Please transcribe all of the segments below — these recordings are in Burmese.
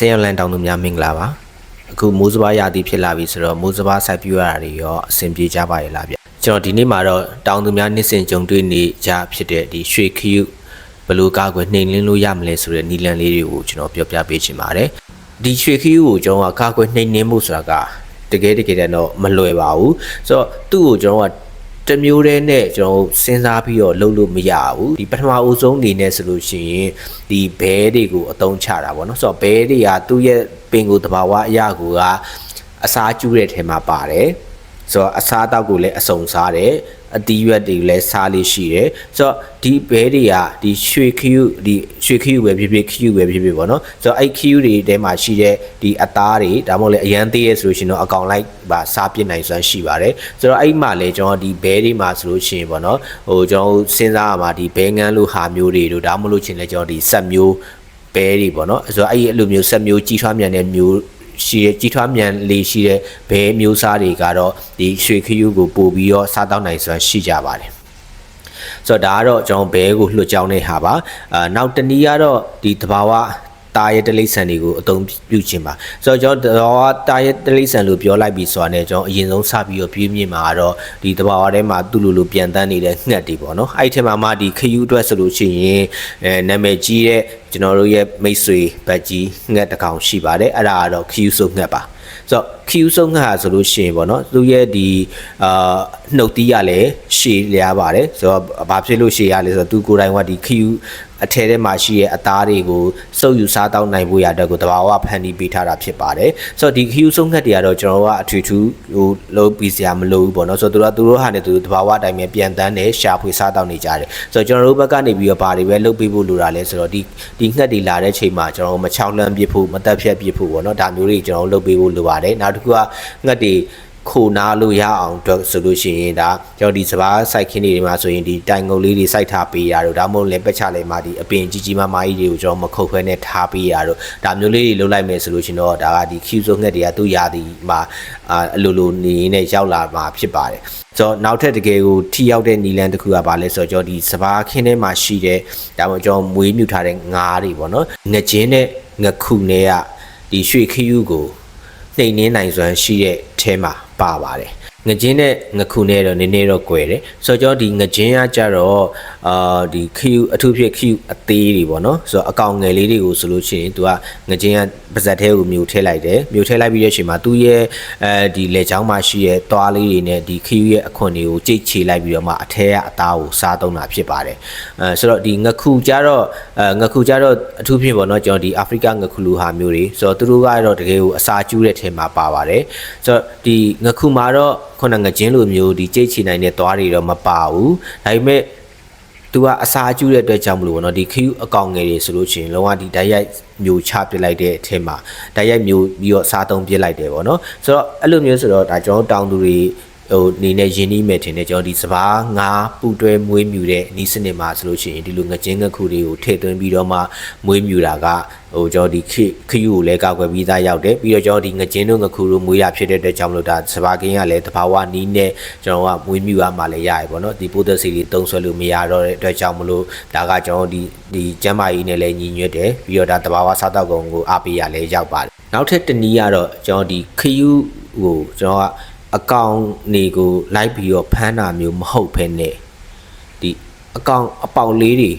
ဆေးရလန်တောင်သူများမင်္ဂလာပါအခုမိုးစဘာရာသီဖြစ်လာပြီဆိုတော့မိုးစဘာစိုက်ပျိုးရတာတွေရောအဆင်ပြေကြပါရဲ့လားဗျကျွန်တော်ဒီနေ့မှာတော့တောင်သူများနှစ်စဉ်ကြုံတွေ့နေကြဖြစ်တဲ့ဒီရွှေခရုဘယ်လိုကာကွယ်နှိမ်လင်းလို့ရမလဲဆိုတဲ့နီလန်လေးတွေကိုကျွန်တော်ပြောပြပေးချင်ပါတယ်ဒီရွှေခရုကိုကျွန်တော်ကကာကွယ်နှိမ်လင်းမှုဆိုတာကတကယ်တကယ်တော့မလွယ်ပါဘူးဆိုတော့သူ့ကိုကျွန်တော်က တစ်မျိုးတည်းနဲ့ကျွန်တော်စဉ်းစားပြီးတော့လုပ်လို့မရဘူးဒီပထမအဦးဆုံးအနေနဲ့ဆိုလို့ရှိရင်ဒီဘဲတွေကိုအသုံးချတာပေါ့နော်ဆိုတော့ဘဲတွေကသူ့ရဲ့ပင်ကိုယ်တဘာဝအရာကိုကအစားကျူးတဲ့ထဲမှာပါတယ် ဆိုတော့အစားအသောက်ကိုလည်းအစုံစားတယ်အတီးရွက်တွေလည်းစားလေးရှိတယ်ဆိုတော့ဒီဘဲတွေကဒီရွှေခယူဒီရွှေခယူပဲဖြစ်ဖြစ်ခယူပဲဖြစ်ဖြစ်ပေါ့နော်ဆိုတော့အဲ့ခယူတွေထဲမှာရှိတဲ့ဒီအသားတွေဒါမှမဟုတ်လည်းအရန်သေးရဲဆိုလို့ရှိရင်တော့အကောင်လိုက်ပါစားပြစ်နိုင်စွမ်းရှိပါတယ်ဆိုတော့အဲ့မှာလည်းကျွန်တော်ဒီဘဲတွေမှာဆိုလို့ရှိရင်ပေါ့နော်ဟိုကျွန်တော်စဉ်းစားရမှာဒီဘဲငန်းလို့ဟာမျိုးတွေတို့ဒါမှမဟုတ်လို့ချင်းလည်းကျွန်တော်ဒီဆက်မျိုးဘဲတွေပေါ့နော်ဆိုတော့အဲ့ဒီအဲ့လိုမျိုးဆက်မျိုးကြီးထွားမြန်တဲ့မျိုး ရှိတဲ့ကြီးထွားမြန်လေးရှိတဲ့ဘဲမျိုးစားတွေကတော့ဒီရွှေခယူကိုပို့ပြီးတော့စားတောက်နိုင်စွမ်းရှိကြပါတယ်ဆိုတော့ဒါကတော့ကျွန်တော်ဘဲကိုလွှတ်ကြောင်းတဲ့ဟာပါအာနောက်တနည်းကတော့ဒီတဘာဝ တာရဲ့တလိษံတွေကိုအသုံးပြုခြင်းပါဆိုတော့ကျွန်တော်တဘာဝတာရဲ့တလိษံလို့ပြောလိုက်ပြီးဆိုတာနဲ့ကျွန်တော်အရင်ဆုံးစပြီးတော့ပြင်းပြင်းမှာကတော့ဒီတဘာဝထဲမှာသူ့လိုလိုပြန်တန်းနေတဲ့ငှက်တွေပေါ့နော်အဲ့ဒီထဲမှာမှဒီခယူအတွက်ဆိုလို့ရှိရင်အဲနာမည်ကြီးတဲ့ကျွန်တော်တို့ရဲ့မိတ်ဆွေဘတ်ကြီးငှက်တစ်ကောင်ရှိပါတယ်အဲ့ဒါကတော့ခယူဆိုငှက်ပါ ဆိုတော့ Q ဆုံးငှက်ဟာဆိုလို့ရှိရင်ပေါ့နော်သူရဲ့ဒီအာနှုတ်တီးရလည်းရှည်လျားပါတယ်ဆိုတော့ဘာဖြစ်လို့ရှည်ရလဲဆိုတော့သူကိုယ်တိုင်ကဒီ Q အထဲထဲမှာရှိရဲ့အသားတွေကိုစုပ်ယူစားတောင်းနိုင်ဖို့ရတဲ့ကိုတဘာဝဖန်တီးပေးထားတာဖြစ်ပါတယ်ဆိုတော့ဒီ Q ဆုံးငှက်တွေကတော့ကျွန်တော်ကအထွေထူးဟိုလုံးပြီးစရာမလိုဘူးပေါ့နော်ဆိုတော့သူတို့ကသူတို့ဟာနဲ့သူတို့တဘာဝအတိုင်းပဲပြန်တန်းတယ်ရှာဖွေစားတောင်းနေကြတယ်ဆိုတော့ကျွန်တော်တို့ဘက်ကနေပြီးတော့ဘာတွေပဲလုပ်ပေးဖို့လိုတာလဲဆိုတော့ဒီဒီငှက်တွေလာတဲ့ချိန်မှာကျွန်တော်တို့မချောင်းလန်းပစ်ဖို့မတက်ဖြတ်ပစ်ဖို့ပေါ့နော်ဒါမျိုးတွေကျွန်တော်တို့လုပ်ပေးဖို့လိုပါတယ်နောက်တစ်ခုကငှက်တွေခိုနာလို့ရအောင်အတွက်ဆိုလို့ရှိရင်ဒါကျွန်တော်ဒီစပားစိုက်ခင်းတွေမှာဆိုရင်ဒီတိုင်ငုံလေးတွေစိုက်ထားပေးရတော့ဒါမှမဟုတ်လည်းပက်ချလဲမှာဒီအပင်ကြီးကြီးမားမားကြီးတွေကိုကျွန်တော်မခုတ်ဖဲနဲ့ထားပေးရတော့ဒါမျိုးလေးတွေလုပ်လိုက်မယ်ဆိုလို့ရှိရင်တော့ဒါကဒီ Q ဆိုငှက်တွေကသူ့ရာသီမှာအာအလိုလိုနေနေရောက်လာမှာဖြစ်ပါတယ်ဆိုတော့နောက်ထပ်တကယ်ကိုထိရောက်တဲ့နီလန်တစ်ခုကဘာလဲဆိုတော့ကျွန်တော်ဒီစပားခင်းထဲမှာရှိတဲ့ဒါမှမဟုတ်ကျွန်တော်မွေးမြူထားတဲ့ငါးတွေပေါ့နော်ငချင်းနဲ့ငခုနဲ့ကဒီရွှေခယူကို နှိမ်နှင်းနိုင်စွမ်းရှိတဲ့အဲမှာပါပါတယ် ငကြင်းနဲ့ငခုနဲ့တော့နည်းနည်းတော့꿰တယ်ဆိုတော့ကျွန်တော်ဒီငကြင်းကကြတော့အာဒီ Q အထူးဖြစ် Q အသေးတွေပေါ့နော်ဆိုတော့အကောင်ငယ်လေးတွေကိုဆိုလို့ရှိရင် तू ကငကြင်းကပါဇက်သေးကိုမြူထည့်လိုက်တယ်မြူထည့်လိုက်ပြီးတဲ့အချိန်မှာသူ့ရဲ့အဲဒီလေချောင်းမှာရှိရဲ့သွားလေးတွေနဲ့ဒီ Q ရဲ့အခွင့်တွေကိုကြိတ်ချေလိုက်ပြီးတော့မှအထဲကအသားကိုစားသုံးတာဖြစ်ပါတယ်အဲဆိုတော့ဒီငခုကြတော့အဲငခုကြတော့အထူးဖြစ်ပေါ့နော်ကျွန်တော်ဒီအာဖရိကငခုလူဟာမျိုးတွေဆိုတော့သူတို့ကတော့တကယ်ကိုအစာကျူးတဲ့ထဲမှာပါပါတယ်ဆိုတော့ဒီငခုမှာတော့ခုနငချင်းလိုမျိုးဒီကြိတ်ချီနိုင်တဲ့သွားတွေတော့မပါဘူးဒါပေမဲ့သူကအစာကျူးတဲ့အတွက်ကြောင့်မလို့ပေါ့နော်ဒီခ ्यू အကောင်ငယ်တွေဆိုလို့ရှိရင်လုံးဝဒီဓာတ်ရိုက်မျိုးချပစ်လိုက်တဲ့အထက်မှာဓာတ်ရိုက်မျိုးပြီးတော့စားသုံးပစ်လိုက်တယ်ပေါ့နော်ဆိုတော့အဲ့လိုမျိုးဆိုတော့ဒါကျွန်တော်တောင်းသူတွေ ဟိုနေနဲ့ယင်းနှီးမဲ့ထင်တယ်ကျွန်တော်ဒီစပားငါးပူတွဲမွေးမြူတဲ့ဤစနစ်မှာဆိုလို့ရှိရင်ဒီလိုငကျင်းငခုတွေကိုထည့်သွင်းပြီးတော့မှမွေးမြူတာကဟိုကျွန်တော်ဒီခခယူကိုလည်းကောက်ွယ်ပြီးသားရောက်တယ်ပြီးတော့ကျွန်တော်ဒီငကျင်းတို့ငခုတို့မွေးရဖြစ်တဲ့အတွက်ကြောင့်မလို့ဒါစပားကင်းကလည်းတဘာဝနီးနဲ့ကျွန်တော်ကမွေးမြူရမှလည်းရရပေါ့နော်ဒီပိုးသက်စီတွေတုံးဆွဲလို့မရတော့တဲ့အတွက်ကြောင့်မလို့ဒါကကျွန်တော်ဒီဒီကျမ်းမာရေးနဲ့လည်းညီညွတ်တယ်ပြီးတော့ဒါတဘာဝစားတောက်ကုန်ကိုအားပေးရလဲရောက်ပါတယ်နောက်ထပ်တနည်းကတော့ကျွန်တော်ဒီခယူကိုကျွန်တော်က အကောင်နေကိုလိုက်ပြီးတော့ဖမ်းတာမျိုးမဟုတ်ဘဲနဲ့ဒီအကောင်အပေါက်လေးတွေ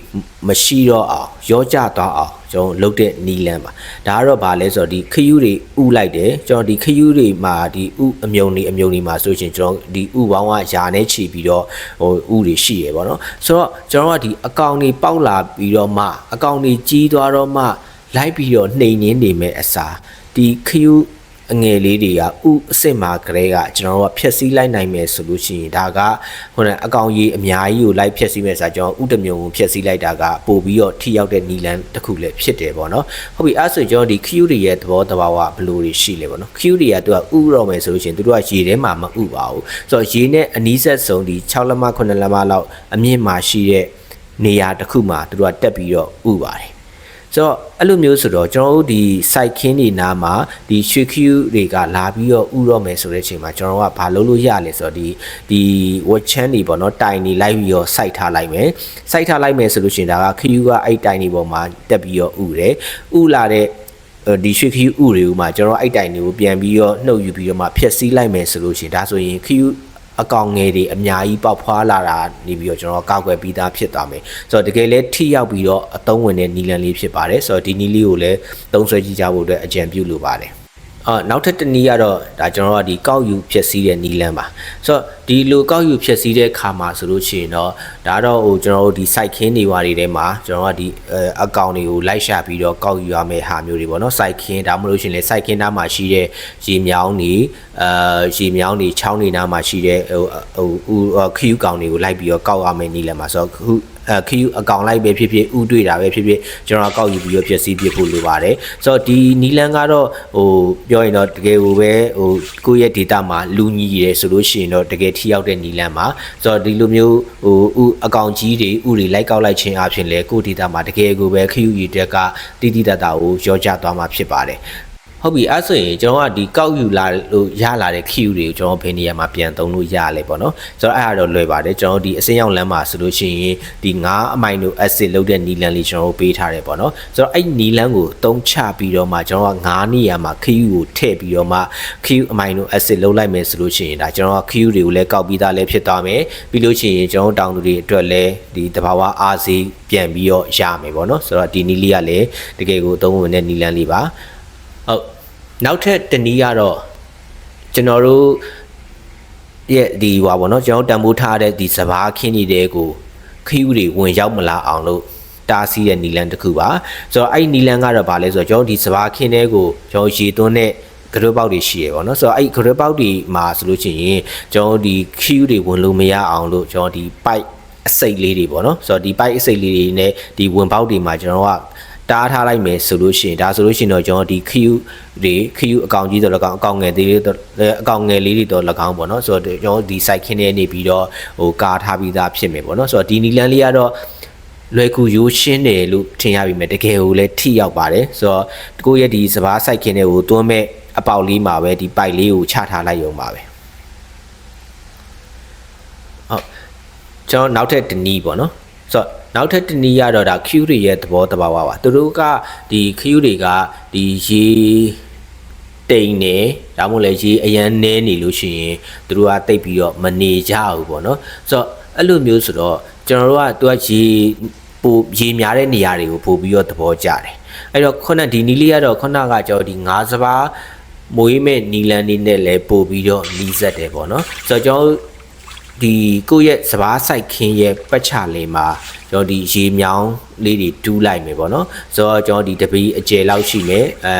မရှိတော့အောင်ရောကြသွားအောင်ကျွန်တော်လုပ်တဲ့နီလန်ပါဒါကတော့ဗာလဲဆိုတော့ဒီခယူတွေဥလိုက်တယ်ကျွန်တော်ဒီခယူတွေမှာဒီဥအမြုံတွေအမြုံတွေမှာဆိုရှင်ကျွန်တော်ဒီဥပေါင်းကယာနဲ့ခြီပြီးတော့ဟိုဥတွေရှိရပေါ့နော်ဆိုတော့ကျွန်တော်ကဒီအကောင်တွေပေါက်လာပြီးတော့မှအကောင်တွေကြီးသွားတော့မှလိုက်ပြီးတော့နှိမ်နှင်းနေမဲ့အစားဒီခယူ အငယ်လေးတွေကဥအစ်စ်မှာကလေးကကျွန်တော်တို့ကဖြက်စီးလိုက်နိုင်မယ်ဆိုလို့ရှိရင်ဒါကဟိုအကောင်ကြီးအများကြီးကိုလိုက်ဖြက်စီးမယ်ဆိုတော့ကျွန်တော်ဥတမျိုးကိုဖြက်စီးလိုက်တာကပို့ပြီးတော့ထိရောက်တဲ့နီလန်တစ်ခုလည်းဖြစ်တယ်ပေါ့နော်ဟုတ်ပြီအဲ့ဆိုကျွန်တော်ဒီ Q တွေရဲ့သဘောတဘာဝဘယ်လိုတွေရှိလဲပေါ့နော် Q တွေကသူကဥတော့မယ်ဆိုလို့ရှိရင်သူတို့ကရေထဲမှာမဥပါဘူးဆိုတော့ရေနဲ့အနီးဆက်ဆုံးဒီ6လက်မ9လက်မလောက်အမြင့်မှာရှိတဲ့နေရာတစ်ခုမှာသူတို့ကတက်ပြီးတော့ဥပါတယ် ဆိုတော့အဲ့လိုမျိုးဆိုတော့ကျွန်တော်တို့ဒီ site ခင်းတွေနားမှာဒီရွှေ Q တွေကလာပြီးတော့ဥတော့မယ်ဆိုတဲ့အချိန်မှာကျွန်တော်တို့ကဘာလုပ်လို့ရလဲဆိုတော့ဒီဒီ watch chain တွေပေါ့နော်တိုင်တွေလိုက်ပြီးတော့ site ထားလိုက်မယ် site ထားလိုက်မယ်ဆိုလို့ရှိရင်ဒါက Q ကအဲ့တိုင်တွေပေါ်မှာတက်ပြီးတော့ဥတယ်ဥလာတဲ့အဲ့ဒီရွှေခီးဥတွေကိုမှကျွန်တော်အဲ့တိုင်တွေကိုပြန်ပြီးတော့နှုတ်ယူပြီးတော့မှဖျက်ဆီးလိုက်မယ်ဆိုလို့ရှိရင်ဒါဆိုရင်ခီး အကောင်ငယ်တွေအများကြီးပေါက်ဖွာလာတာနေပြီးတော့ကျွန်တော်ကောက်ွယ်ပြီးသားဖြစ်သွားမယ်ဆိုတော့တကယ်လဲထိရောက်ပြီးတော့အသုံးဝင်တဲ့နီလန်လေးဖြစ်ပါတယ်ဆိုတော့ဒီနီလေးကိုလည်းသုံးဆွဲကြည့်ကြဖို့အတွက်အကြံပြုလိုပါတယ် အာနောက်ထပ်တစ်နည်းကတော့ဒါကျွန်တော်ကဒီကောက်ယူဖြစ်စည်းတဲ့နီလန်းပါဆိုတော့ဒီလိုကောက်ယူဖြစ်စည်းတဲ့ခါမှာဆိုလို့ရှိရင်တော့ဒါတော့ဟိုကျွန်တော်တို့ဒီ site ခင်းတွေဝါတွေထဲမှာကျွန်တော်ကဒီအကောင့်တွေကိုလိုက်ရှာပြီးတော့ကောက်ယူရမယ့်ဟာမျိုးတွေပေါ့နော် site ခင်းဒါမှမဟုတ်ရှင်လေ site ခင်းသားမှာရှိတဲ့ရေမြောင်းတွေအာရေမြောင်းတွေချောင်းတွေနားမှာရှိတဲ့ဟိုဟိုခယူကောင်တွေကိုလိုက်ပြီးတော့ကောက်ရမယ့်နီလန်းပါဆိုတော့ခု အခီးအကောင်လိုက်ပဲဖြစ်ဖြစ်ဥတွေ့တာပဲဖြစ်ဖြစ်ကျွန်တော်ကောက်ယူပြီးတော့ဖြစ်စီပြဖို့လိုပါတယ်ဆိုတော့ဒီနီလန်ကတော့ဟိုပြောရင်တော့တကယ်ကိုပဲဟိုကိုယ့်ရဲ့ data မှာလူညီရယ်ဆိုလို့ရှိရင်တော့တကယ်ထိရောက်တဲ့နီလန်ပါဆိုတော့ဒီလိုမျိုးဟိုဥအကောင်ကြီးတွေဥတွေလိုက်ကောက်လိုက်ခြင်းအပြင်လေကိုယ့် data မှာတကယ်ကိုပဲခီးယူရတဲ့ကတိတိတတ်တာကိုရောကြသွားမှာဖြစ်ပါတယ် ဟုတ်ပြီအဲ့ဆိုရင်ကျွန်တော်ကဒီကောက်ယူလာလို့ရလာတဲ့ Q တွေကိုကျွန်တော်ဘယ်နေရာမှာပြန်သုံးလို့ရလဲပေါ့နော်ဆိုတော့အဲ့ဒါတော့လွယ်ပါတယ်ကျွန်တော်ဒီအစင်းရောက်လမ်းမှာဆိုလို့ရှိရင်ဒီ9အမိုင်နိုအက်ဆစ်လောက်တဲ့နီလန်လေးကျွန်တော်ပေးထားတယ်ပေါ့နော်ဆိုတော့အဲ့နီလန်ကိုတုံးချပြီးတော့မှကျွန်တော်က9နေရာမှာ Q ကိုထည့်ပြီးတော့မှ Q အမိုင်နိုအက်ဆစ်လောက်လိုက်မယ်ဆိုလို့ရှိရင်ဒါကျွန်တော်က Q တွေကိုလည်းကောက်ပြီးသားလည်းဖြစ်သွားမယ်ပြီးလို့ရှိရင်ကျွန်တော်တောင်သူတွေအတွက်လည်းဒီတဘာဝအားစီပြန်ပြီးတော့ရမယ်ပေါ့နော်ဆိုတော့ဒီနီလေးကလည်းတကယ်ကိုအသုံးဝင်တဲ့နီလန်လေးပါ ဟုတ်နောက်ထပ်တနည်းကတော့ကျွန်တော်တို့ရဲ့ဒီဟွာပေါ့နော်ကျွန်တော်တန်ဖိုးထားတဲ့ဒီစဘာခင်းနေတဲ့ကိုခီးဥတွေဝင်ရောက်မလာအောင်လို့တားဆီးတဲ့နီလန်တစ်ခုပါဆိုတော့အဲ့နီလန်ကတော့ဗာလဲဆိုတော့ကျွန်တော်ဒီစဘာခင်းတဲ့ကိုကျွန်တော်ရေသွင်းတဲ့ဂရုပေါက်တွေရှိရပေါ့နော်ဆိုတော့အဲ့ဂရုပေါက်တွေမှာဆိုလို့ရှိရင်ကျွန်တော်ဒီခီးတွေဝင်လို့မရအောင်လို့ကျွန်တော်ဒီ pipe အစိတ်လေးတွေပေါ့နော်ဆိုတော့ဒီ pipe အစိတ်လေးတွေနဲ့ဒီဝင်ပေါက်တွေမှာကျွန်တော်က တားထားလိုက်မယ်ဆိုလို့ရှိရင်ဒါဆိုလို့ရှိရင်တော့ကျွန်တော်ဒီ Q တွေ Q အကောင်ကြီးတော့၎င်းအကောင်ငယ်သေးလေးတော့အကောင်ငယ်လေးတွေတော့၎င်းပေါ့နော်ဆိုတော့ကျွန်တော်ဒီ site ခင်းနေနေပြီးတော့ဟိုကာထားပြီးသားဖြစ်မယ်ပေါ့နော်ဆိုတော့ဒီနီလန်လေးကတော့လွယ်ကူရိုးရှင်းတယ်လို့ထင်ရပြီမဲ့တကယ်ကိုလည်းထိရောက်ပါတယ်ဆိုတော့ကိုယ့်ရဲ့ဒီစပား site ခင်းတွေကိုတွန်းမဲ့အပေါက်လေးမှာပဲဒီပိုက်လေးကိုချထားလိုက်ရုံပါပဲဟုတ်ကျွန်တော်နောက်ထပ်တနည်းပေါ့နော်ဆိုတော့ နောက်ထပ်တနည်းရတော့ဒါ Q တွေရဲ့သဘောတဘာဝပါသူတို့ကဒီ Q တွေကဒီရေတိမ်နေဒါမှမဟုတ်လေရေအရန်နဲနေလို့ရှိရင်သူတို့ကတိတ်ပြီးတော့မနေကြဘူးပေါ့နော်ဆိုတော့အဲ့လိုမျိုးဆိုတော့ကျွန်တော်တို့ကသူကရေပိုရေများတဲ့နေရာတွေကိုပို့ပြီးတော့သဘောကျတယ်အဲ့တော့ခုနဒီနီလေးကတော့ခုနကကျွန်တော်ဒီငါးစပါးမွေးမဲ့နီလန်နေနဲ့လည်းပို့ပြီးတော့နီးစက်တယ်ပေါ့နော်ဆိုတော့ကျွန်တော် ဒီကိုယ့်ရဲ့စပားဆိုင်ခင်းရဲ့ပတ်ချလေးမှာကျွန်တော်ဒီရေမြောင်းလေးတွေတူးလိုက်မယ်ပေါ့နော်ဆိုတော့ကျွန်တော်ဒီတပီးအကျယ်လောက်ရှိမယ်အဲ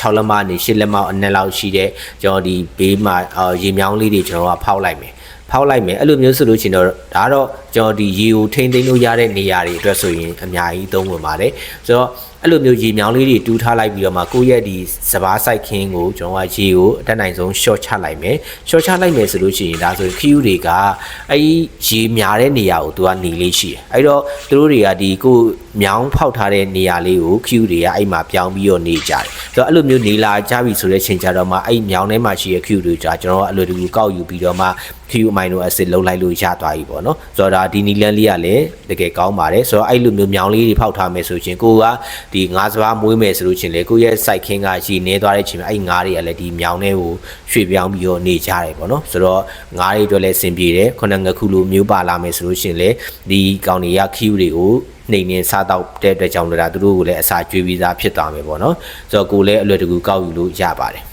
6လက်မနေ10လက်မအနက်လောက်ရှိတဲ့ကျွန်တော်ဒီဘေးမှာရေမြောင်းလေးတွေကျွန်တော်ကဖောက်လိုက်မယ် ဖောက်လိုက်မယ်အဲ့လိုမျိုးဆိုလို့ရှိရင်တော့ဒါတော့ကျွန်တော်ဒီရေကိုထိမ့်သိမ်းလို့ရတဲ့နေရာတွေအတွက်ဆိုရင်အများကြီးသုံးဝင်ပါတယ်ဆိုတော့အဲ့လိုမျိုးရေမြောင်းလေးတွေတူးထားလိုက်ပြီးတော့မှကိုယ့်ရဲ့ဒီစပားဆိုင်ခင်းကိုကျွန်တော်ကရေကိုအတက်နိုင်ဆုံး short ချလိုက်မယ် short ချလိုက်မယ်ဆိုလို့ရှိရင်ဒါဆိုရင် queue တွေကအဲ့ဒီရေများတဲ့နေရာကိုသူကနေလေးရှိတယ်အဲ့တော့သူတို့တွေကဒီကိုမြောင်းဖောက်ထားတဲ့နေရာလေးကို queue တွေကအဲ့မှာပြောင်းပြီးတော့နေကြတယ်ဆိုတော့အဲ့လိုမျိုးနေလာကြပြီဆိုတဲ့ချိန်ကြတော့မှအဲ့မြောင်းထဲမှာရှိတဲ့ queue တွေကြာကျွန်တော်ကအလိုတကူကောက်ယူပြီးတော့မှ Q amino acid လုံးလိုက်လို့ရသွားပြီပေါ့နော်ဆိုတော့ဒါဒီနီလန်လေးကလည်းတကယ်ကောင်းပါတယ်ဆိုတော့အဲ့လိုမျိုးမြောင်လေးတွေဖောက်ထားမယ်ဆိုရင်ကိုကဒီငါးစပါးမွေးမယ်ဆိုလို့ချင်းလေကိုရဲ့ site ခင်းကရည်နေသွားတဲ့ချိန်မှာအဲ့ငါးတွေကလည်းဒီမြောင်ထဲကိုရွှေ့ပြောင်းပြီးတော့နေကြတယ်ပေါ့နော်ဆိုတော့ငါးတွေအတွက်လည်းအဆင်ပြေတယ်ခုနငခုလိုမျိုးပါလာမယ်ဆိုလို့ချင်းလေဒီကောင်တွေက Q တွေကိုနေနေစားတော့တဲ့အတွက်ကြောင့်လည်းဒါသူတို့ကိုလည်းအစာကျွေးပြီးသားဖြစ်သွားမယ်ပေါ့နော်ဆိုတော့ကိုလည်းအလွယ်တကူကောက်ယူလို့ရပါတယ်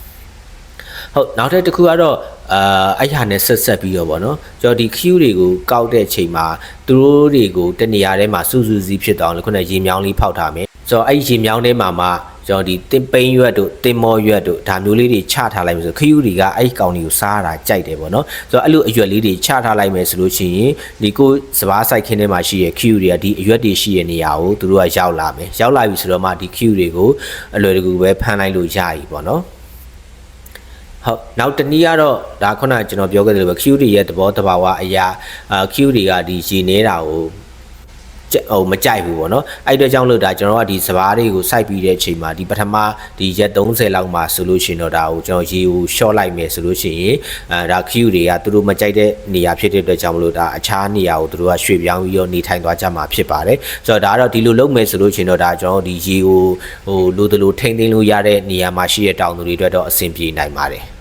ဟုတ်နောက်ထပ်တစ်ခုကတော့အာအဲ့ဟာနဲ့ဆက်ဆက်ပြီးတော့ဗောနော်ကျွန်တော်ဒီ queue တွေကိုကောက်တဲ့ချိန်မှာသူတို့တွေကိုတနေရာထဲမှာစူးစူးစီးဖြစ်သွားအောင်ခုနရေမြောင်းလေးဖောက်ထားမယ်ဆိုတော့အဲ့ရေမြောင်းထဲမှာမှကျွန်တော်ဒီတင်ပိန်ရွက်တို့တင်မောရွက်တို့ဒါမျိုးလေးတွေချထားလိုက်မယ်ဆိုခယူတွေကအဲ့ကောင်တွေကိုစားရတာကြိုက်တယ်ပေါ့နော်ဆိုတော့အဲ့လိုအရွက်လေးတွေချထားလိုက်မယ်ဆိုလို့ရှိရင်ဒီကိုစပားဆိုင်ခင်းထဲမှာရှိတဲ့ခယူတွေကဒီအရွက်တွေရှိတဲ့နေရာကိုသူတို့ကရောက်လာမယ်ရောက်လာပြီဆိုတော့မှဒီခယူတွေကိုအလွယ်တကူပဲဖမ်းလိုက်လို့ရပြီပေါ့နော် ဟုတ်နောက်တနည်းကတော့ဒါခုနကကျွန်တော်ပြောခဲ့သလိုပဲ Q တွေရဲ့သဘောတဘာဝအရာအာ Q တွေကဒီရေနေတာကိုကြဟိုမကြိုက်ဘူးပေါ့နော်အဲ့အတွက်ကြောင့်လို့ဒါကျွန်တော်ကဒီစပားတွေကိုစိုက်ပြီးတဲ့အချိန်မှာဒီပထမဒီရက်30လောက်မှာဆိုလို့ရှိရင်တော့ဒါကိုကျွန်တော်ရေကို short လိုက်မယ်ဆိုလို့ရှိရင်အဲဒါ Q တွေကသူတို့မကြိုက်တဲ့နေရာဖြစ်တဲ့အတွက်ကြောင့်မလို့ဒါအခြားနေရာကိုသူတို့ကရွှေ့ပြောင်းပြီးတော့နေထိုင်သွားကြမှာဖြစ်ပါတယ်ဆိုတော့ဒါကတော့ဒီလိုလုပ်မယ်ဆိုလို့ရှိရင်တော့ဒါကျွန်တော်ဒီရေကိုဟိုလိုတလိုထိမ့်သိမ်းလို့ရတဲ့နေရာမှာရှိတဲ့တောင်သူတွေအတွက်တော့အဆင်ပြေနိုင်ပါတယ်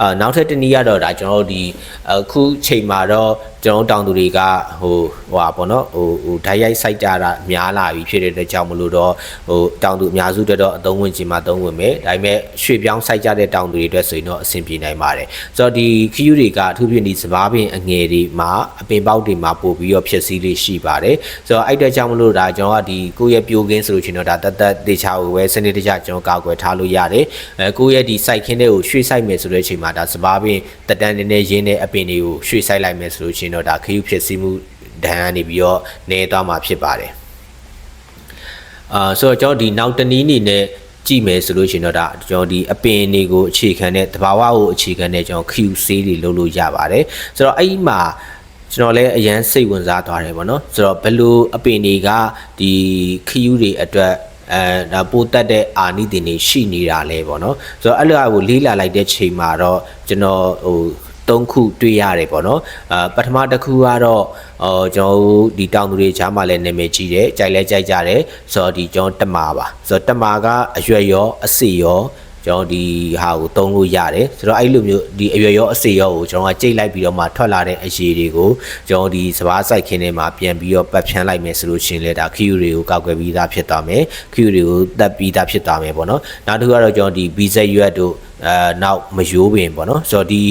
အာနောက်ထပ်တစ်နည်းကတော့ဒါကျွန်တော်တို့ဒီအခုချိန်မှာတော့ ကျွန်တော်တောင်သူတွေကဟိုဟိုပါပေါ့နော်ဟိုဟိုဓာတ်ရိုက်စိုက်ကြတာများလာပြီဖြစ်တဲ့အတွက်ကြောင့်မလို့တော့ဟိုတောင်သူအများစုတက်တော့အသုံးဝင်ချင်မှသုံးဝင်မယ်ဒါပေမဲ့ရွှေ့ပြောင်းစိုက်ကြတဲ့တောင်သူတွေအတွက်ဆိုရင်တော့အဆင်ပြေနိုင်ပါတယ်ဆိုတော့ဒီခီးယူတွေကအထူးဖြင့်ဒီစပားပင်အငယ်တွေမှာအပင်ပေါက်တွေမှာပို့ပြီးတော့ဖြစ်စည်းလေးရှိပါတယ်ဆိုတော့အဲ့အတွက်ကြောင့်မလို့ဒါကျွန်တော်ကဒီကိုယ့်ရဲ့ပြိုကင်းဆိုလို့ရှိရင်တော့ဒါတတ်တတ်တေချာကိုပဲစနစ်တကျကျွန်တော်ကာကွယ်ထားလို့ရတယ်အဲကိုယ့်ရဲ့ဒီစိုက်ခင်းတွေကိုရွှေ့စိုက်မယ်ဆိုတဲ့အချိန်မှာဒါစပားပင်တက်တန်းနေနေရင်းတဲ့အပင်တွေကိုရွှေ့စိုက်လိုက်မယ်ဆိုလို့ရှိရင်တော့ဒါခီးယူဖြစ်စည်းမှုဒဏ်ကနေပြီးတော့နေသွားမှာဖြစ်ပါတယ်အာဆိုတော့ကျွန်တော်ဒီနောက်တနည်းအနေနဲ့ကြည့်မယ်ဆိုလို့ရှိရင်တော့ဒါကျွန်တော်ဒီအပင်တွေကိုအခြေခံတဲ့တဘာဝကိုအခြေခံတဲ့ကျွန်တော် QC တွေလုပ်လို့ရပါတယ်ဆိုတော့အဲ့ဒီမှာကျွန်တော်လည်းအရန်စိတ်ဝင်စားသွားတယ်ဗောနော်ဆိုတော့ဘယ်လိုအပင်တွေကဒီခယူးတွေအတွက်အဲဒါပိုတက်တဲ့အာနိသင်တွေရှိနေတာလဲပေါ့နော်ဆိုတော့အဲ့လိုအကိုလေးလာလိုက်တဲ့ချိန်မှာတော့ကျွန်တော်ဟို သုံးခုတွေ့ရတယ်ပေါ့နော်အာပထမတစ်ခုကတော့အော်ကျွန်တော်တို့ဒီတောင်သူတွေချားမှလည်းနာမည်ကြီးတယ်ကြိုက်လဲကြိုက်ကြတယ်ဆိုတော့ဒီကျွန်တော်တမာပါဆိုတော့တမာကအရွက်ရောအစီရောကျွန်တော်ဒီဟာကိုသုံးလို့ရတယ်ဆိုတော့အဲ့လိုမျိုးဒီအရွယ်ရောအစေရောကိုကျွန်တော်ကကြိတ်လိုက်ပြီးတော့မှထွက်လာတဲ့အရည်တွေကိုကျွန်တော်ဒီစပားစိုက်ခင်းထဲမှာပြန်ပြီးတော့ပတ်ဖြန်းလိုက်မယ်ဆိုလို့ရှိရင်လည်းဒါခီယူတွေကိုကောက်ွယ်ပြီးသားဖြစ်သွားမယ်ခီယူတွေကိုတက်ပြီးသားဖြစ်သွားမယ်ပေါ့နော်နောက်တစ်ခုကတော့ကျွန်တော်ဒီဘီဇက်ရွက်တို့အဲနောက်မယိုးပင်ပေါ့နော်ဆိုတော့ဒီ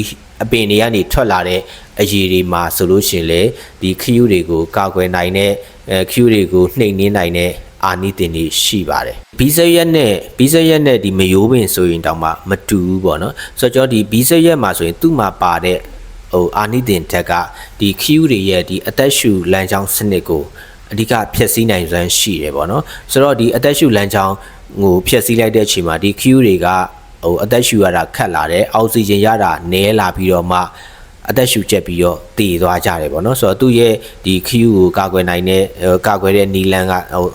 အပင်တွေကနေထွက်လာတဲ့အရည်တွေမှာဆိုလို့ရှိရင်လေဒီခီယူတွေကိုကောက်ွယ်နိုင်တဲ့အဲခီယူတွေကိုနှိမ်နှင်းနိုင်တဲ့အာနိသင်တွေရှိပါတယ်ဘီဇရက်နဲ့ဘီဇရက်နဲ့ဒီမယိုးပင်ဆိုရင်တောင်မှမတူဘူးပေါ့နော်ဆိုတော့ကျွန်တော်ဒီဘီဇရက်မှာဆိုရင်သူ့မှာပါတဲ့ဟိုအာနိသင်ထက်ကဒီ Q တွေရဲ့ဒီအသက်ရှူလမ်းကြောင်းစနစ်ကိုအဓိကဖျက်ဆီးနိုင်စွမ်းရှိတယ်ပေါ့နော်ဆိုတော့ဒီအသက်ရှူလမ်းကြောင်းဟိုဖျက်ဆီးလိုက်တဲ့အချိန်မှာဒီ Q တွေက ဟိုအသက်ရှူရတာခက်လာတယ်အောက်ဆီဂျင်ရတာနည်းလာပြီးတော့မှအသက်ရှူချက်ပြီးတော့တည်သွားကြတယ်ပေါ့နော်ဆိုတော့သူ့ရဲ့ဒီ Q ကိုကာကွယ်နိုင်တဲ့ကာကွယ်တဲ့နီလန်ကဟို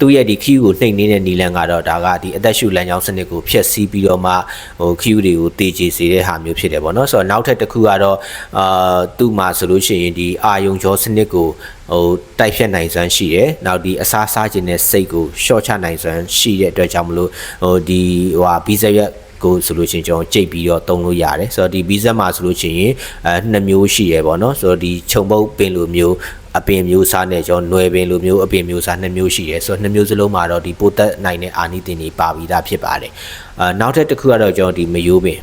သူ့ရဲ့ဒီ Q ကိုနှိမ်နေတဲ့နီလန်ကတော့ဒါကဒီအသက်ရှူလမ်းကြောင်းစနစ်ကိုဖျက်ဆီးပြီးတော့မှဟို Q တွေကိုတည်ကြည်စေတဲ့ဟာမျိုးဖြစ်တယ်ပေါ့နော်ဆိုတော့နောက်ထပ်တစ်ခုကတော့အာသူ့မှာဆိုလို့ရှိရင်ဒီအာယုံကြောစနစ်ကိုဟိုတိုက်ဖြတ်နိုင်စွမ်းရှိတယ်။နောက်ဒီအစားစားခြင်းတဲ့စိတ်ကိုရှော့ချနိုင်စွမ်းရှိတဲ့အတွက်ကြောင့်မလို့ဟိုဒီဟိုဟာဘီဇရက် ကိုဆိုလို့ရှိရင်ကျွန်တော်ကြိတ်ပြီးတော့တုံးလို့ရတယ်ဆိုတော့ဒီဘီဇက်မှာဆိုလို့ရှိရင်အဲနှစ်မျိုးရှိရပေါ့နော်ဆိုတော့ဒီခြုံပုတ်ပင်လိုမျိုးအပင်မျိုးစားနဲ့ကျွန်တော်ຫນွယ်ပင်လိုမျိုးအပင်မျိုးစားနှစ်မျိုးရှိတယ်ဆိုတော့နှစ်မျိုးစလုံးမှာတော့ဒီပိုတက်နိုင်တဲ့အာနိသင်တွေပါပြီးသားဖြစ်ပါတယ်အာနောက်ထပ်တစ်ခုကတော့ကျွန်တော်ဒီမယိုးပင်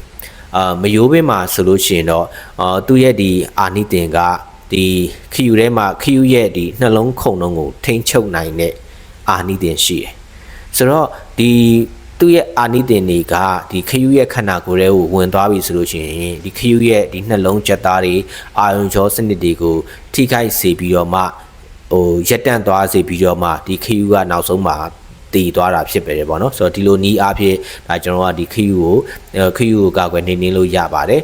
အာမယိုးပင်မှာဆိုလို့ရှိရင်တော့အာသူ့ရဲ့ဒီအာနိသင်ကဒီခီယူထဲမှာခီယူရဲ့ဒီနှလုံးခုန်လုံးကိုထိန်းချုပ်နိုင်တဲ့အာနိသင်ရှိတယ်ဆိုတော့ဒီ သူ့ရဲ့အာနိသင်တွေကဒီခယူရဲ့ခန္ဓာကိုယ်ထဲကိုဝင်သွားပြီဆိုလို့ရှိရင်ဒီခယူရဲ့ဒီနှလုံးချက်သားတွေအာယုံကြောစနစ်တွေကိုထိခိုက်စေပြီးတော့မှဟိုရက်တန့်သွားစေပြီးတော့မှဒီခယူကနောက်ဆုံးမှာတည်သွားတာဖြစ်ပဲပေါ့နော်ဆိုတော့ဒီလိုနီးအားဖြင့်ဒါကျွန်တော်ကဒီခယူကိုခယူကိုကာကွယ်နေနေလို့ရပါတယ်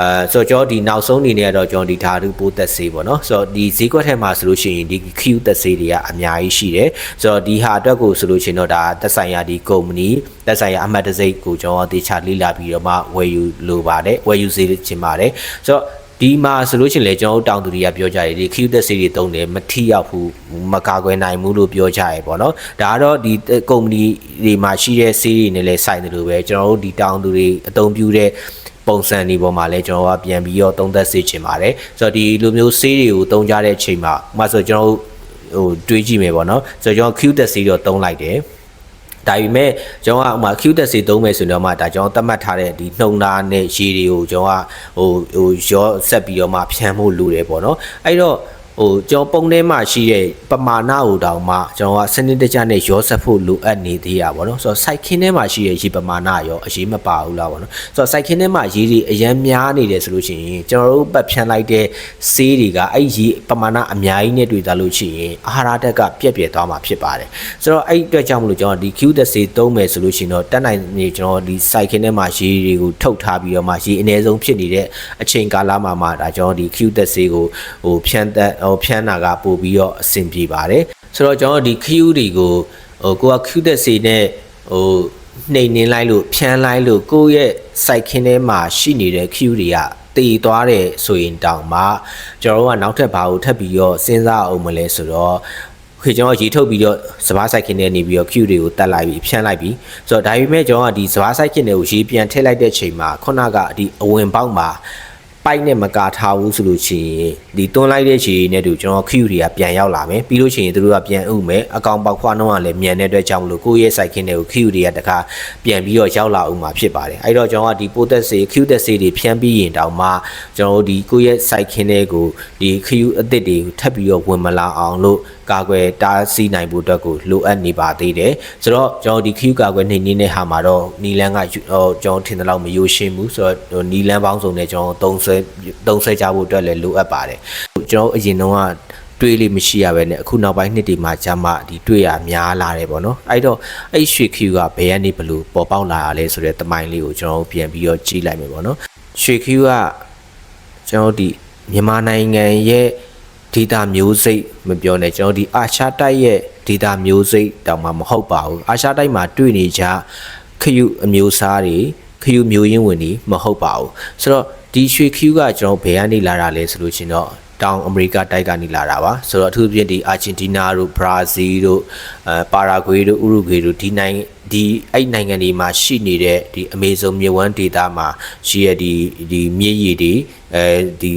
အဲဆိုတော့ကျွန်တော်ဒီနောက်ဆုံးအနေနဲ့ကတော့ကျွန်တော်ဒီဓာတုပိုးသက်ဆေးပေါ့နော်ဆိုတော့ဒီဈေးကွက်ထဲမှာဆိုလို့ရှိရင်ဒီ Q သက်ဆေးတွေကအများကြီးရှိတယ်ဆိုတော့ဒီဟာအတွက်ကိုဆိုလို့ရှိရင်တော့ဒါသက်ဆိုင်ရာဒီကုမ္ပဏီသက်ဆိုင်ရာအမှတ်တစိတ်ကိုကျွန်တော်တေချာလေ့လာပြီးတော့မှဝယ်ယူလိုပါတယ်ဝယ်ယူစေချင်ပါတယ်ဆိုတော့ဒီမှာဆိုလို့ရှိရင်လေကျွန်တော်တို့တောင်သူတွေကပြောကြတယ်ဒီခ ्यू သက်ဆေးတွေတုံးတယ်မထိရောက်ဘူးမကာကွယ်နိုင်ဘူးလို့ပြောကြရပေါ့နော်ဒါကတော့ဒီကုမ္ပဏီတွေမှာရှိတဲ့ဆေးတွေနဲ့လည်းဆိုင်တယ်လို့ပဲကျွန်တော်တို့ဒီတောင်သူတွေအသုံးပြုတဲ့ ပုံစံဒီပေါ်မှာလည်းကျွန်တော်ကပြန်ပြီးတော့သုံးသက်စေချင်ပါတယ်ဆိုတော့ဒီလိုမျိုးဆေးတွေကိုသုံးကြတဲ့အချိန်မှာဥပမာဆိုကျွန်တော်ဟိုတွေးကြည့်မယ်ပေါ့နော်ဆိုတော့ကျွန်တော် Q သက်ဆေးတော့သုံးလိုက်တယ်ဒါပေမဲ့ကျွန်တော်ကဥမာ Q တက်စီသုံးမယ်ဆိုတော့မှဒါကျွန်တော်သတ်မှတ်ထားတဲ့ဒီနှုံသားနဲ့ရေတွေကိုကျွန်တော်ကဟိုဟိုရောဆက်ပြီးတော့မှဖြန်းဖို့လိုတယ်ပေါ့နော်အဲ့တော့ ဟိုကျွန်တော်ပုံထဲမှာရှိတဲ့ပမာဏကိုတောင်မှကျွန်တော်ကစနစ်တကျနဲ့ရောဆက်ဖို့လိုအပ်နေသေးတာပေါ့နော်ဆိုတော့ site ခင်းထဲမှာရှိတဲ့ရေပမာဏရောအရေးမပါဘူးလားပေါ့နော်ဆိုတော့ site ခင်းထဲမှာရေတွေအရန်များနေတယ်ဆိုလို့ရှိရင်ကျွန်တော်တို့ပတ်ဖြန်းလိုက်တဲ့ဆေးတွေကအဲ့ရေပမာဏအများကြီးနဲ့တွေ့တာလို့ရှိရင်အာဟာရဓာတ်ကပြက်ပြက်သွားမှာဖြစ်ပါတယ်ဆိုတော့အဲ့အတွက်ကြောင့်မလို့ကျွန်တော်ဒီ Q သက်ဆေးသုံးမယ်ဆိုလို့ရှိရင်တော့တက်နိုင်နေကျွန်တော်ဒီ site ခင်းထဲမှာရေတွေကိုထုတ်ထားပြီးတော့မှရေအနည်းဆုံးဖြစ်နေတဲ့အချိန်ကာလမှာမှဒါကျွန်တော်ဒီ Q သက်ဆေးကိုဟိုဖြန်းသက်ဟဟိုဖြန်းတာကပို့ပြီးတော့အဆင်ပြေပါတယ်ဆိုတော့ကျွန်တော်တို့ဒီ queue တွေကိုဟိုကိုက queue သက်စီနဲ့ဟိုနှိမ်နှင်းလိုက်လို့ဖြန်းလိုက်လို့ကိုယ့်ရဲ့ site ခင်းထဲမှာရှိနေတဲ့ queue တွေကတည်သွားတယ်ဆိုရင်တောင်မှကျွန်တော်တို့ကနောက်ထပ်ဘာကိုထပ်ပြီးတော့စဉ်းစားအောင်မလဲဆိုတော့ခေကျွန်တော်ရေထုတ်ပြီးတော့စပားဆိုင်ခင်းထဲနေပြီးတော့ queue တွေကိုတက်လိုက်ပြီးဖြန်းလိုက်ပြီးဆိုတော့ဒါပေမဲ့ကျွန်တော်ကဒီစပားဆိုင်ခင်းတွေကိုရေပြန်ထည့်လိုက်တဲ့ချိန်မှာခုနကဒီအဝင်ပေါက်မှာ ပိုက်နဲ့မကာထားဘူးဆိုလို့ရှိရင်ဒီတွန်းလိုက်တဲ့ခြေနဲ့တူကျွန်တော် queue တွေကပြန်ရောက်လာမယ်ပြီးလို့ရှိရင်တို့ကပြန်ဥမယ်အကောင်ပေါက်ခွားနှုံးကလည်းမြန်တဲ့အတွက်ကြောင့်မလို့ကိုယ့်ရဲ့ site ခင်းတွေကို queue တွေကတခါပြန်ပြီးတော့ရောက်လာဥမှာဖြစ်ပါတယ်အဲ့တော့ကျွန်တော်ကဒီပိုသက်စေ queue သက်စေတွေဖြန်းပြီးရင်တောင်မှကျွန်တော်တို့ဒီကိုယ့်ရဲ့ site ခင်းတွေကိုဒီ queue အသစ်တွေထပ်ပြီးတော့ဝင်မလာအောင်လို့ကာကွယ်တားဆီးနိုင်ဖို့အတွက်ကိုလိုအပ်နေပါသေးတယ်ဆိုတော့ကျွန်တော်ဒီ queue ကာကွယ်နှိမ်နင်းတဲ့ဟာမှာတော့နီလန်ကဟိုကျွန်တော်ထင်တယ်လို့မယိုရှင်းဘူးဆိုတော့နီလန်ပေါင်းစုံနဲ့ကျွန်တော်သုံးဆွဲသုံးဆွဲကြဖို့အတွက်လည်းလိုအပ်ပါတယ်ကျွန်တော်အရင်တော့ကတွေးလေးမရှိရပဲနဲ့အခုနောက်ပိုင်းနှစ်တွေမှာဂျမဒီတွေးရများလာတယ်ပေါ့နော်အဲ့တော့အဲ့ရွှေ Q ကဘယ်ကနေဘလို့ပေါ်ပေါက်လာရလဲဆိုတဲ့တမိုင်းလေးကိုကျွန်တော်ပြန်ပြီးတော့ကြည့်လိုက်မယ်ပေါ့နော်ရွှေ Q ကကျွန်တော်ဒီမြန်မာနိုင်ငံရဲ့ဒေတာမျိုးစိတ်မပြောနဲ့ကျွန်တော်ဒီအာရှတိုက်ရဲ့ဒေတာမျိုးစိတ်တောင်မှမဟုတ်ပါဘူးအာရှတိုက်မှာတွေ့နေကြခရုအမျိုးအစားတွေခရုမျိုးရင်းဝင်တွေမဟုတ်ပါဘူးဆိုတော့ ဒီရွှေ Q ကကျွန်တော်ဘယ်ကနေလာတာလဲဆိုလို့ရှင်တော့တောင်အမေရိကတိုက်ကနေလာတာပါဆိုတော့အထူးသဖြင့်ဒီအာဂျင်တီးနားတို့ဘရာဇီးတို့အဲပါရာဂွေးတို့ဥရုဂွေတို့ဒီနိုင်ငံဒီအဲ့နိုင်ငံတွေမှာရှိနေတဲ့ဒီအမေဇုံမြစ်ဝမ်းဒေသမှာရှိရဒီဒီမြစ်ရည်တွေအဲဒီ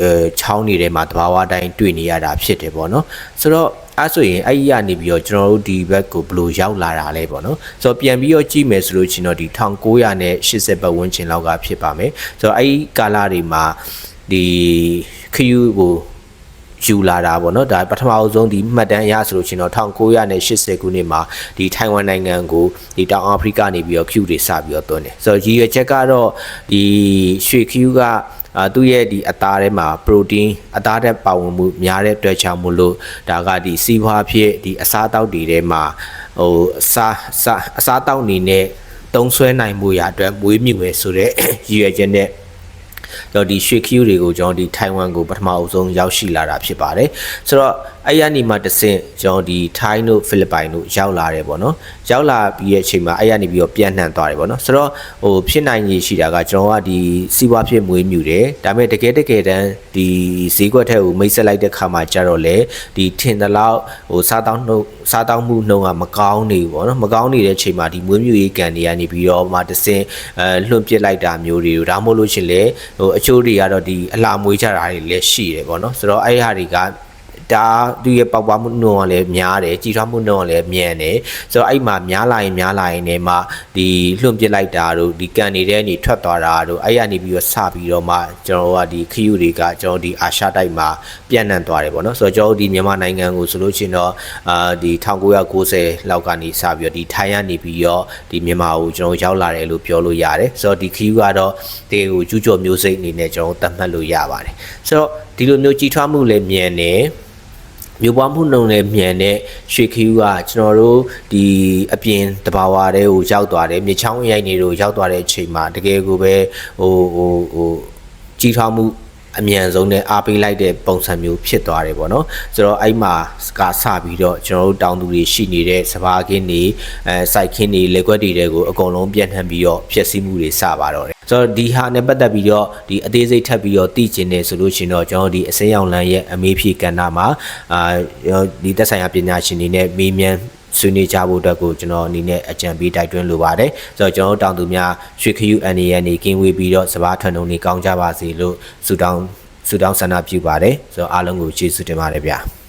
အဲချောင်းတွေထဲမှာတဘာဝတိုင်းတွေ့နေရတာဖြစ်တယ်ပေါ့နော်ဆိုတော့ အဲ့ဆိုရင်အဲ့ဒီကနေပြီးတော့ကျွန်တော်တို့ဒီဘက်ကိုဘယ်လိုရောက်လာတာလဲပေါ့နော်ဆိုတော့ပြန်ပြီးတော့ကြည့်မယ်ဆိုလို့ချင်းတော့ဒီ1980ပတ်ဝန်းကျင်လောက်ကဖြစ်ပါမယ်ဆိုတော့အဲ့ဒီကာလတွေမှာဒီခယူကိုယူလာတာပေါ့နော်ဒါပထမအဆုံးဒီမှတ်တမ်းအရဆိုလို့ချင်းတော့1980ခုနှစ်မှာဒီထိုင်ဝမ်နိုင်ငံကိုဒီတောင်အာဖရိကနေပြီးတော့ Q တွေစပြီးတော့သွင်းတယ်ဆိုတော့ရည်ရွယ်ချက်ကတော့ဒီရွှေ Q က အာသူ့ရဲ့ဒီအသားထဲမှာ protein အသားတဲ့ပါဝင်မှုများတဲ့အတွက်ကြောင့်မို့လို့ဒါကဒီစီးပွားဖြစ်ဒီအစားအသောက်တွေထဲမှာဟိုအစားအစားအစားတောက်နေနဲ့တုံးဆွဲနိုင်မှုရအတွက်မွေးမြူပဲဆိုတဲ့ရည်ရွယ်ချက်နဲ့ ကျွန်တော်ဒီရွှေခီးတွေကိုကျွန်တော်ဒီထိုင်ဝမ်ကိုပထမအဆုံးရောက်ရှိလာတာဖြစ်ပါတယ်ဆိုတော့အဲ့ရနေမှာတဆင့်ကျွန်တော်ဒီထိုင်းတို့ဖိလစ်ပိုင်တို့ရောက်လာတယ်ပေါ့နော်ရောက်လာပြီးရဲ့အချိန်မှာအဲ့ရနေပြီးတော့ပြန်နှံသွားတယ်ပေါ့နော်ဆိုတော့ဟိုဖြစ်နိုင်ရရှိတာကကျွန်တော်ကဒီစီးပွားဖြစ်မွေးမြူတယ်ဒါပေမဲ့တကယ်တကယ်တမ်းဒီဈေးကွက်ထက်ကိုမိတ်ဆက်လိုက်တဲ့ခါမှာကြတော့လေဒီထင်သလောက်ဟိုစားတောင်းနှုတ်စားတောင်းမှုနှုံကမကောင်းနေဘူးပေါ့နော်မကောင်းနေတဲ့အချိန်မှာဒီမွေးမြူရေးကန်တွေကနေပြီးတော့မှတဆင့်အဲလွှင့်ပစ်လိုက်တာမျိုးတွေကိုဒါမှမဟုတ်လို့ရှင်လေဟိုအချိုးတွေကတော့ဒီအလှမွေးကြတာတွေလည်းရှိတယ်ပေါ့နော်ဆိုတော့အဲ့ဟာတွေက ဒါသူရဲ့ပေါက်ပွားမှုနှုန်းကလည်းများတယ်ကြီးထွားမှုနှုန်းကလည်းမြန်တယ်ဆိုတော့အဲ့မှာများလာရင်များလာရင်လည်းမှဒီလွှင့်ပစ်လိုက်တာတို့ဒီကန်နေတဲ့နေထွက်သွားတာတို့အဲ့ရနေပြီးတော့စပြီးတော့မှကျွန်တော်တို့ကဒီခယူတွေကကျွန်တော်ဒီအာရှတိုက်မှာပြန့်နှံ့သွားတယ်ပေါ့နော်ဆိုတော့ကျွန်တော်ဒီမြန်မာနိုင်ငံကိုဆိုလို့ရှိရင်တော့အာဒီ1990လောက်ကနေစပြီးတော့ဒီထိုင်းကနေပြီးတော့ဒီမြန်မာကိုကျွန်တော်ရောက်လာတယ်လို့ပြောလို့ရတယ်ဆိုတော့ဒီခယူကတော့တေကိုကျူးကျော်မျိုးစိတ်အနေနဲ့ကျွန်တော်သတ်မှတ်လို့ရပါတယ်ဆိုတော့ဒီလိုမျိုးကြီးထွားမှုလည်းမြန်တယ် မြို့ပွားမှုနှုံနဲ့မြန်တဲ့ရွှေခီးကကျွန်တော်တို့ဒီအပြင်တဘာဝတွေကိုရောက်သွားတယ်မြေချောင်းရိုက်နေတို့ရောက်သွားတဲ့အချိန်မှာတကယ်ကိုပဲဟိုဟိုဟိုကြီးထွားမှု အမြန်ဆုံးနဲ့အားပေးလိုက်တဲ့ပုံစံမျိုးဖြစ်သွားတယ်ပေါ့နော်ဆိုတော့အဲ့မှာကစပြီးတော့ကျွန်တော်တို့တောင်သူတွေရှိနေတဲ့စပါးခင်းတွေအဲစိုက်ခင်းတွေလက်ကွက်တွေတွေကိုအကုန်လုံးပြန့်နှံ့ပြီးတော့ဖျက်ဆီးမှုတွေစပါတော့တယ်ဆိုတော့ဒီဟာနဲ့ပတ်သက်ပြီးတော့ဒီအသေးစိတ်ထပ်ပြီးတော့သိကျင်နေဆိုလို့ရှင်တော့ကျွန်တော်ဒီအစိမ်းရောင်လမ်းရဲ့အမေးဖြေကဏ္ဍမှာအာဒီသက်ဆိုင်ရာပညာရှင်တွေနဲ့မေးမြန်း ဆွေးနွေးကြဖို့အတွက်ကိုကျွန်တော်အနေနဲ့အကြံပေးတိုက်တွန်းလိုပါတယ်ဆိုတော့ကျွန်တော်တောင်သူများရွှေခယူအန်ရန်နေကင်းဝေးပြီးတော့စဘာထွန်းုံနေကောင်းကြပါစေလို့ဆုတောင်းဆုတောင်းဆန္ဒပြုပါတယ်ဆိုတော့အားလုံးကိုကျေးဇူးတင်ပါတယ်ဗျာ